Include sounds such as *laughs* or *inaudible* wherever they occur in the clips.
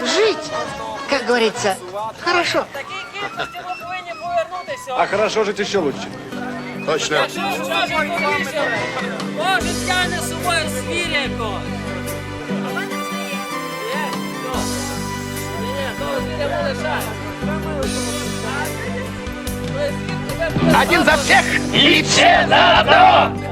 Жить, как говорится, хорошо. Такій кількості ми повинні повернутися. А хорошо жить еще лучше. Точно. Якщо що ж повищили, кожен тягне з собою звіря якогось. Є? Хто? Ні, ні, того звіря ми лишаємо. Той звір тебе буде Один за згадувати. всех и все за одного.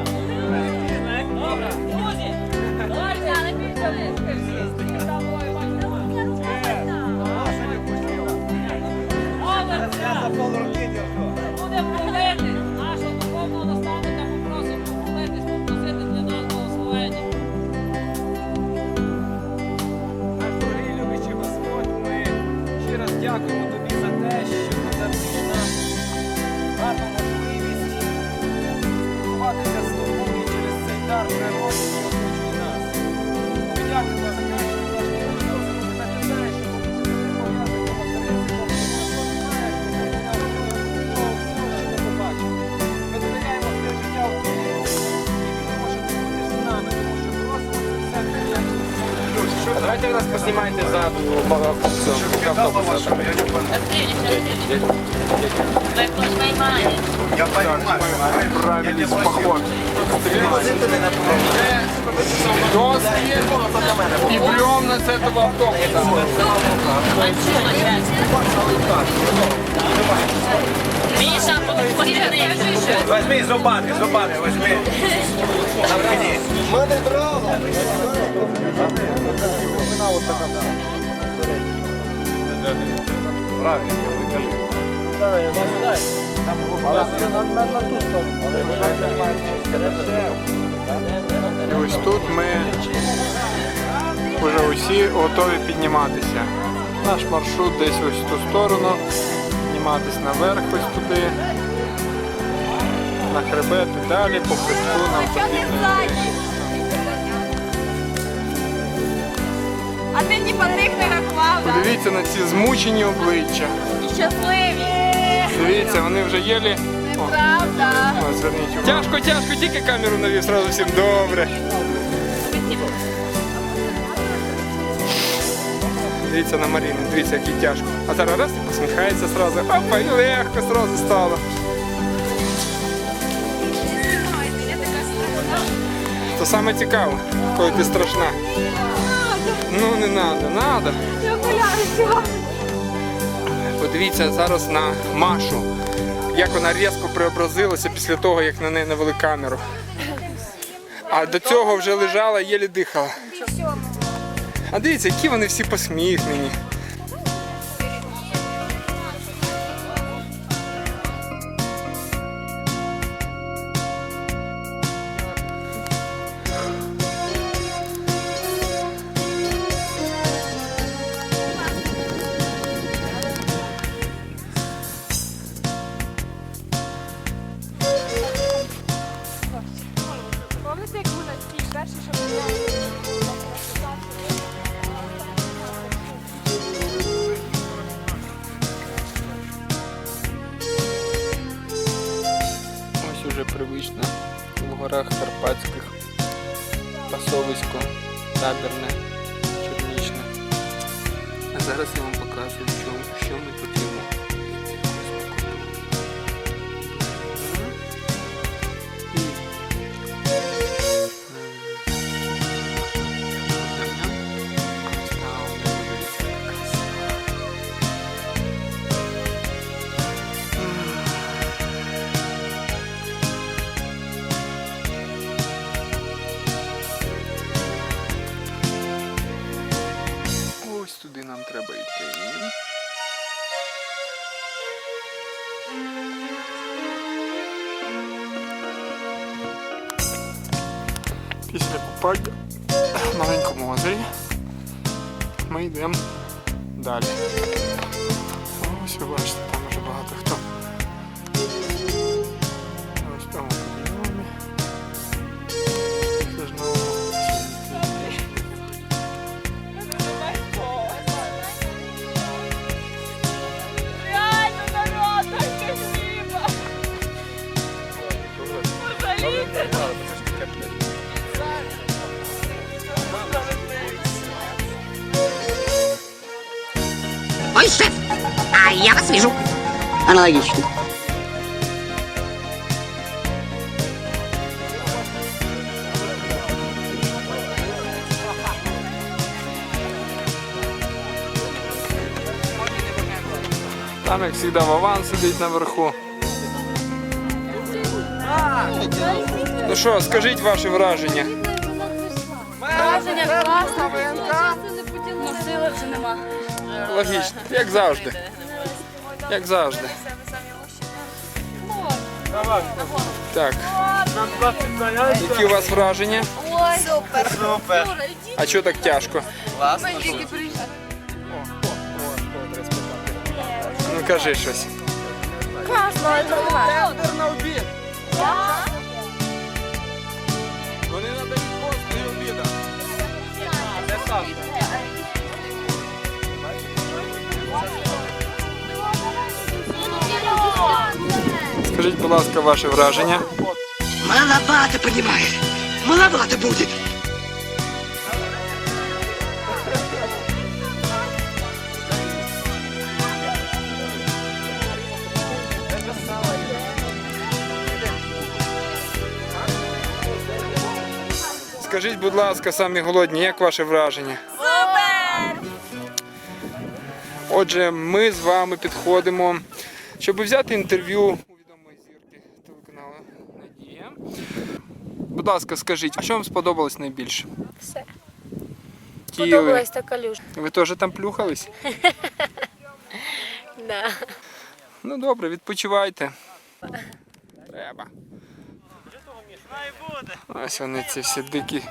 Давайте вы нас поснимайте за автобусом. Правильный поход. Доски и бревна с этого автобуса. Міша, подивись. Возьми зубами, зубами возьми. Замкни. І ось тут ми вже усі готові підніматися. Наш маршрут десь ось в ту сторону, підніматися наверх ось туди, на хребет і далі, по хребту нам потрібно. А ти типа тих не рахував, да? Подивіться на ці змучені обличчя. І щасливі. Дивіться, вони вже єлі. О, Правда. о, зверніть увагу. Тяжко, тяжко, тільки камеру навів, сразу всім добре. Дивіться на Маріну, дивіться, який тяжко. А зараз раз і посміхається сразу. Опа, і легко сразу стало. То саме цікаво, коли ти страшна. Ну не треба, треба. Я гуляю сьогодні. Подивіться зараз на Машу. Як вона різко преобразилася після того, як на неї навели камеру. А до цього вже лежала, єлі дихала. А дивіться, які вони всі посміхнені. Горах Карпатських. Пасовисько, табірне, чернічне. А зараз я вам покажу, що, ми Після маленькому озері ми йдемо далі. Ось ви бачите, там уже багато хто. Аналогично. Там, як завжди, Вован сидить наверху. Ну що, скажіть ваше враження. Враження класно. Ну, сили вже нема. Логічно, як завжди. Як завжди. Так. Які у вас враження? Ой, супер. Супер. А чого так тяжко? Класно. Ну кажи щось. Класно, але нормально. Вони надають пост обіда. Скажіть, будь ласка, ваше враження. Маловато, понимаешь? Маловато будет. Скажіть, будь ласка, самі голодні, як ваше враження? Супер! Отже, ми з вами підходимо, щоб взяти інтерв'ю Будь ласка, скажіть, а що вам сподобалось найбільше? Все. Києві. Подобалась та калюжа. Ви теж там плюхались? *laughs* Да. Ну добре, відпочивайте. Треба. Ось вони ці всі дикі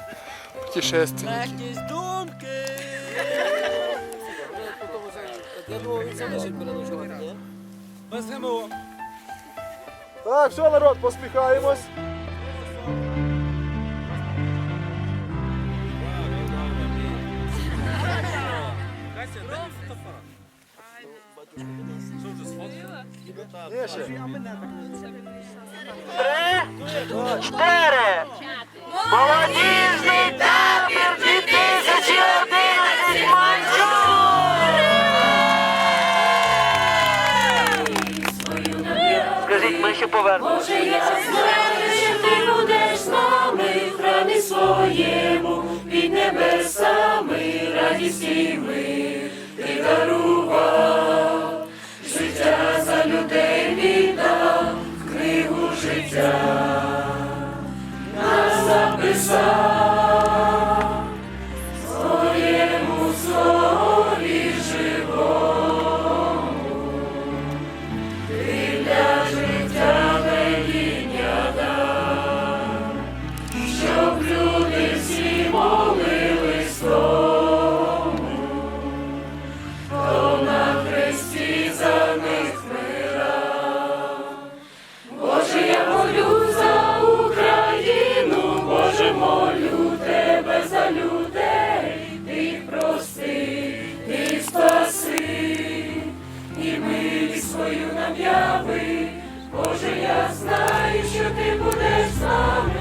путешественники. Без ГМО. Так, все, народ, поспіхаємось. Ні, ще. Молодіжний табір 2011 Скажіть, ми ще повернемося. Боже, я знаю, що ти будеш з нами в храмі своєму, під небесами радість і ми. Христа, нас записав. Боже, я знаю, що ти будеш з нами.